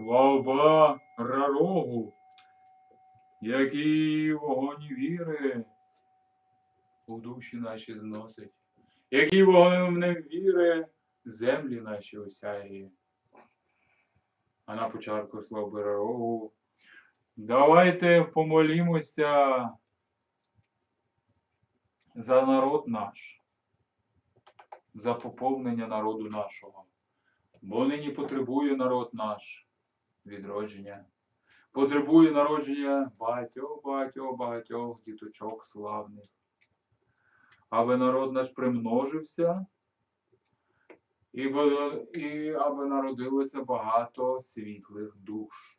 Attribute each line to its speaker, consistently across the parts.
Speaker 1: Слава рарогу, який вогонь віри у душі наші зносить, який вогнем віри землі наші осяє. А на початку слава рарогу давайте помолімося за народ наш, за поповнення народу нашого. Бо нині потребує народ наш відродження. Потребує народження багатьох, багатьох, багатьох діточок славних. Аби народ наш примножився, і, і аби народилося багато світлих душ,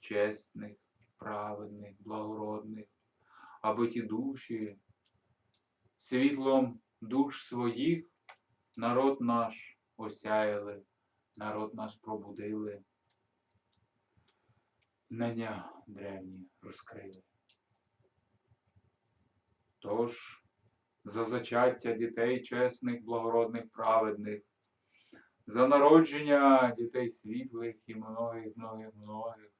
Speaker 1: чесних, праведних, благородних, аби ті душі світлом душ своїх народ наш осяяли, народ наш пробудили, знання древні розкрили. Тож за зачаття дітей чесних, благородних, праведних, за народження дітей світлих і многих, многих, многих,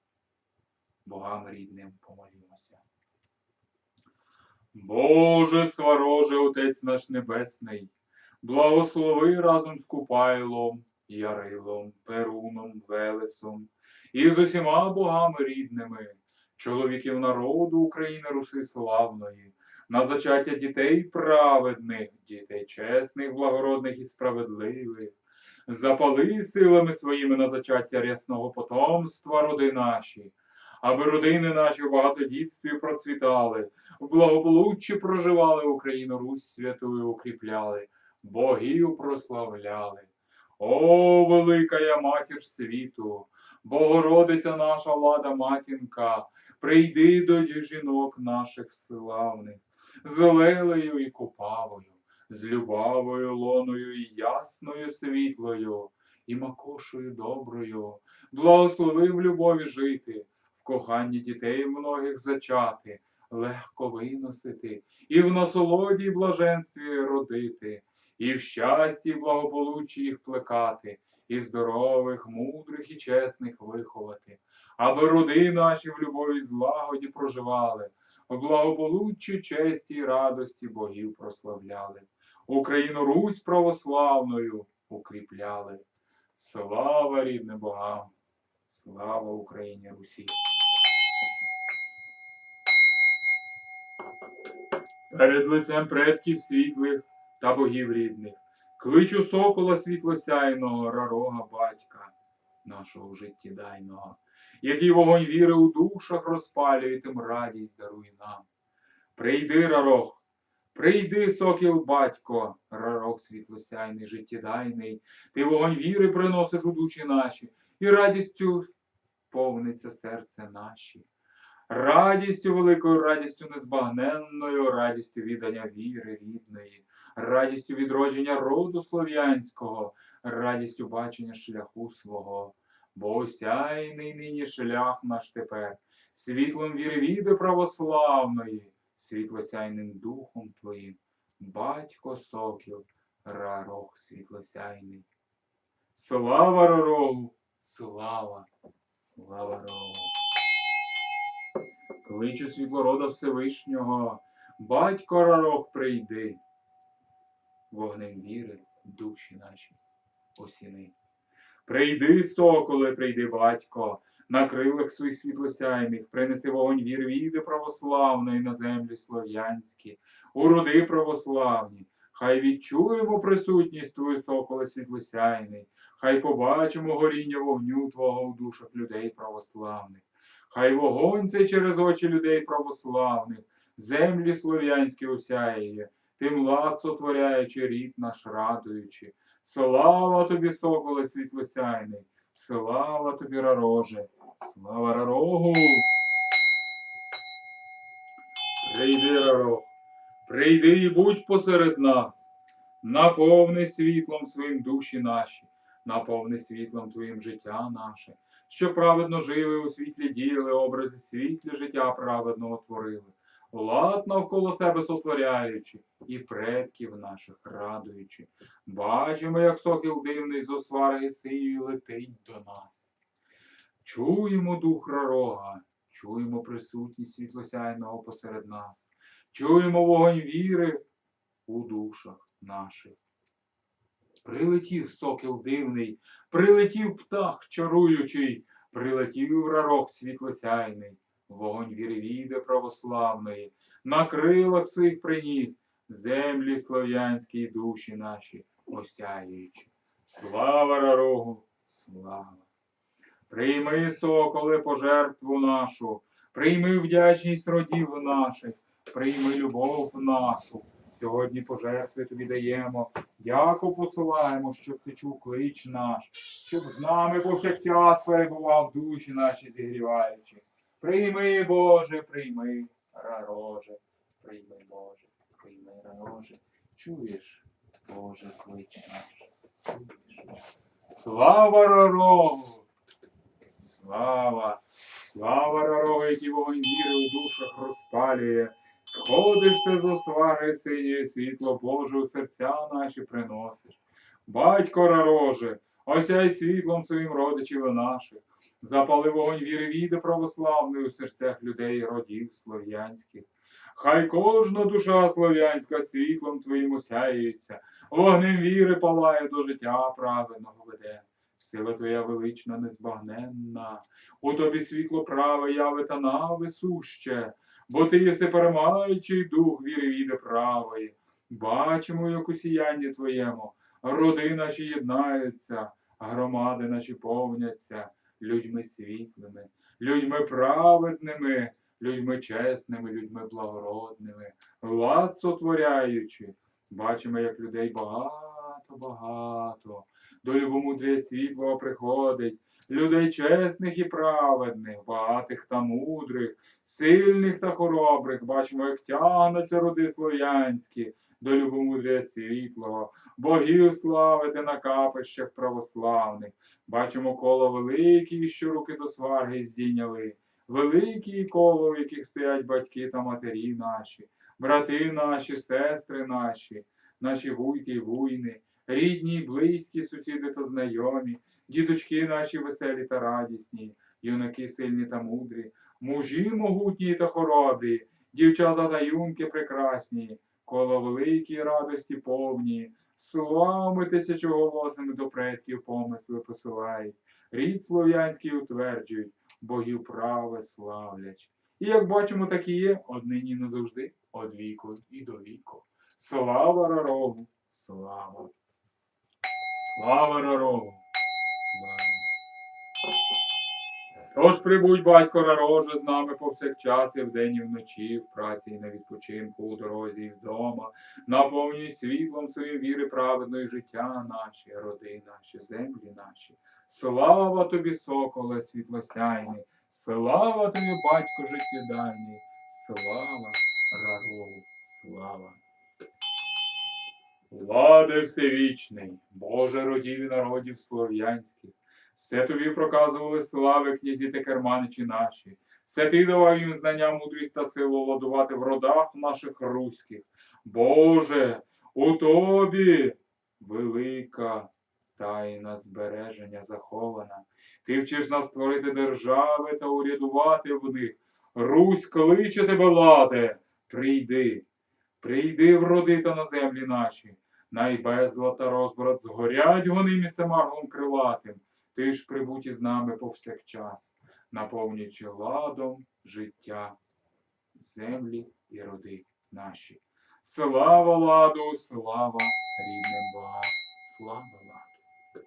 Speaker 1: богам рідним помолімося. Боже свароже, Отець наш Небесний, благослови разом з Купайлом, Ярилом, Перуном, Велесом і з усіма богами рідними, чоловіків народу України Руси славної, на зачаття дітей праведних, дітей чесних, благородних і справедливих. Запали силами своїми на зачаття рясного потомства роди наші, аби родини наші в багатодітстві процвітали, в благополуччі проживали Україну Русь святую укріпляли, богів прославляли. О, велика я матір світу, Богородиця наша влада матінка, прийди до жінок наших славних, з лелею і купавою, з любавою, лоною і ясною світлою, і макошою доброю, благослови в любові жити, в коханні дітей многих зачати, легко виносити, і в насолоді й блаженстві родити, і в щасті й благополуччі їх плекати, і здорових, мудрих і чесних виховати, аби роди наші в любові злагоді проживали, в благополуччі, честі й радості богів прославляли, Україну Русь православною укріпляли. Слава рідним богам! Слава Україні Русі! Перед лицем предків світлих та богів рідних, кличу сокола світлосяйного, рарога батька нашого життєдайного, який вогонь віри у душах розпалює, тим радість дарує нам. Прийди, рарох, прийди, сокіл батько, рарох світлосяйний, життєдайний, ти вогонь віри приносиш у душі наші, і радістю повниться серце наші. Радістю великою, радістю незбагненною, радістю віддання віри рідної, радістю відродження роду слов'янського, радістю бачення шляху свого. Бо осяйний нині шлях наш тепер, світлом віри віди православної, світлосяйним духом твоїм, батько сокіл, рарох світлосяйний. Слава Ророгу! Слава! Слава Ророгу! Кличу світлорода Всевишнього, батько рарох прийди, вогнем віри душі наші осіни. Прийди, соколе, прийди, батько, на крилах своїх світлосяйних, принеси вогонь віри віди православної на землі слов'янські, у роди православні. Хай відчуємо присутність твою, соколе світлосяйний, хай побачимо горіння вогню Твого у душах людей православних. Хай вогонь цей через очі людей православних, землі слов'янські осяє, тим лад сотворяючи рід наш радуючи. Слава тобі, соколе світлосяйний, слава тобі, рароже, слава рарогу. Прийди, рарог, прийди і будь посеред нас, наповни світлом своїм душі наші, наповни світлом твоїм життя наше, що праведно жили у світлі діяли, образи світлі життя праведного творили, лад навколо себе сотворяючи, і предків наших радуючи. Бачимо, як сокіл дивний з освари сію летить до нас. Чуємо дух пророга, чуємо присутність світлосяйного посеред нас, чуємо вогонь віри у душах наших. Прилетів сокіл дивний, прилетів птах чаруючий, прилетів рарок світлосяйний, вогонь віри війде православної, на крилах своїх приніс землі слов'янські душі наші осяюючи. Слава рарогу, слава! Прийми, соколе, пожертву нашу, прийми вдячність родів наших, прийми любов нашу. Сьогодні пожертви тобі даємо, дяку посилаємо, щоб ти чув клич наш, щоб з нами повсякчас перебував душі наші зігріваючи. Прийми, Боже, прийми, рароже, прийми, Боже, прийми, рароже. Чуєш, Боже, клич наш. Слава рарогу! Слава! Слава рарогу, який вогонь віри у душах розпалює. Сходиш ти з осваги синє світло Боже у серця наші приносиш. Батько рароже, осяй світлом своїм родичів наших. Запали вогонь віри війде православної у серцях людей родів слов'янських. Хай кожна душа слов'янська світлом твоїм осяється, вогнем віри палає до життя праведного веде. Сила твоя велична, незбагненна, у тобі світло праве яви та нави суще, бо ти є всеперемаючий дух віри віде правої. Бачимо, як у сіянні твоєму, роди наші єднаються, громади наші повняться людьми світлими, людьми праведними, людьми чесними, людьми благородними, лад сотворяючи. Бачимо, як людей багато-багато, до любомудрія світлого приходить, людей чесних і праведних, багатих та мудрих, сильних та хоробрих. Бачимо, як тягнуться роди слов'янські до любомудрія світлого, богів славити на капищах православних. Бачимо коло великі, що руки до сварги здійняли. Великі коло, в яких стоять батьки та матері наші, брати наші, сестри наші, наші вуйки й вуйни, рідні, близькі, сусіди та знайомі, діточки наші веселі та радісні, юнаки сильні та мудрі, мужі могутні та хоробрі, дівчата та юнки прекрасні, коло великій радості повні, словами тисячоголосними до предків помисли посилають, рід слов'янський утверджують, богів праве славлять. І як бачимо, так і є однині назавжди, од віку і до віку. Слава Рарогу, слава! Слава Рарогу, слава! Тож прибудь, батько Рароже, з нами повсякчас і вдень і вночі, в праці і на відпочинку, у дорозі і вдома, наповнюй світлом своєї віри праведної життя наші, роди наші, землі наші. Слава тобі, соколе, світлосяйний, слава тобі, батько життєдальний, слава Рарогу, слава. Влади всевічний, Боже родів і народів слов'янських, все тобі проказували слави князі та керманичі наші, все ти давав їм знання, мудрість та силу владувати в родах наших руських. Боже, у тобі велика тайна збереження захована. Ти вчиш нас творити держави та урядувати в них. Русь кличе тебе, ладе, прийди, прийди в роди та на землі наші. Най безлад та розбрат згорять гонимі семаргом крилатим. Ти ж прибудь із нами повсякчас, наповнюючи ладом життя, землі і роди наші. Слава ладу, слава рідним Богам, слава ладу.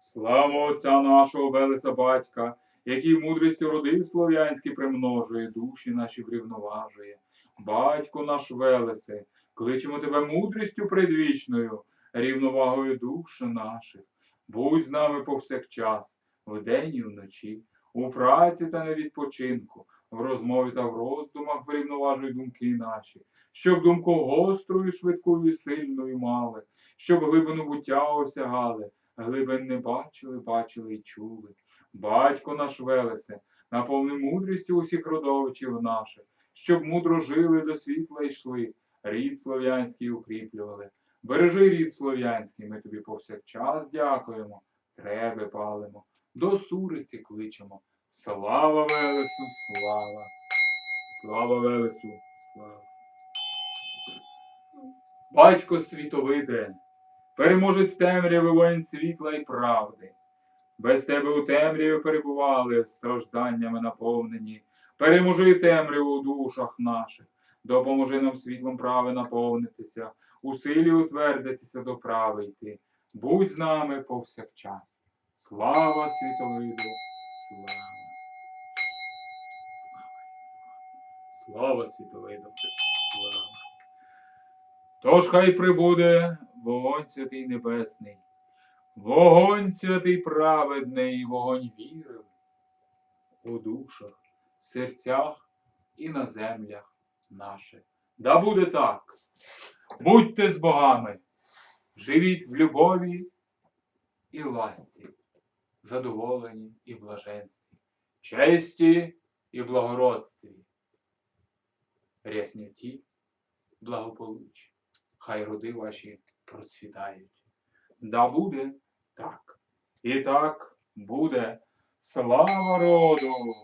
Speaker 1: Слава Отця нашого Велеса Батька, який мудрістю роди слов'янські примножує, душі наші врівноважує. Батько наш Велесе, кличемо тебе мудрістю предвічною, рівновагою душ наших. Будь з нами повсякчас, вдень і вночі, у праці та на відпочинку, в розмові та в роздумах врівноважуй думки наші, щоб думку гострою, швидкою, сильною мали, щоб глибину буття осягали, глибин не бачили, бачили й чули. Батько наш Велесе, наповни мудрістю усіх родовичів наших, щоб мудро жили до світла йшли, рід слов'янський укріплювали. Бережи рід слов'янський, ми тобі повсякчас дякуємо, треби палимо, до суриці кличемо. Слава Велесу, слава! Слава Велесу, слава! Батько світовиде, переможець темряви воїн світла і правди. Без тебе у темряві перебували, стражданнями наповнені. Переможи темряву у душах наших, допоможи нам світлом прави наповнитися, у силі утвердитися до прави йти. Будь з нами повсякчас. Слава світовиду, слава. Слава. Світовиду, слава. Тож хай прибуде вогонь святий небесний, вогонь святий праведний, вогонь віри у душах, серцях і на землях наших. Да буде так. Будьте з богами, живіть в любові і ласці, задоволені і блаженстві, честі і благородстві, рясноті, благополуччі. Хай роди ваші процвітають. Да буде так. І так буде слава роду,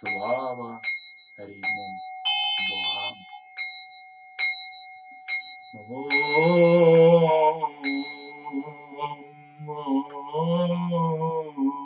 Speaker 1: слава рідним богам. Oh.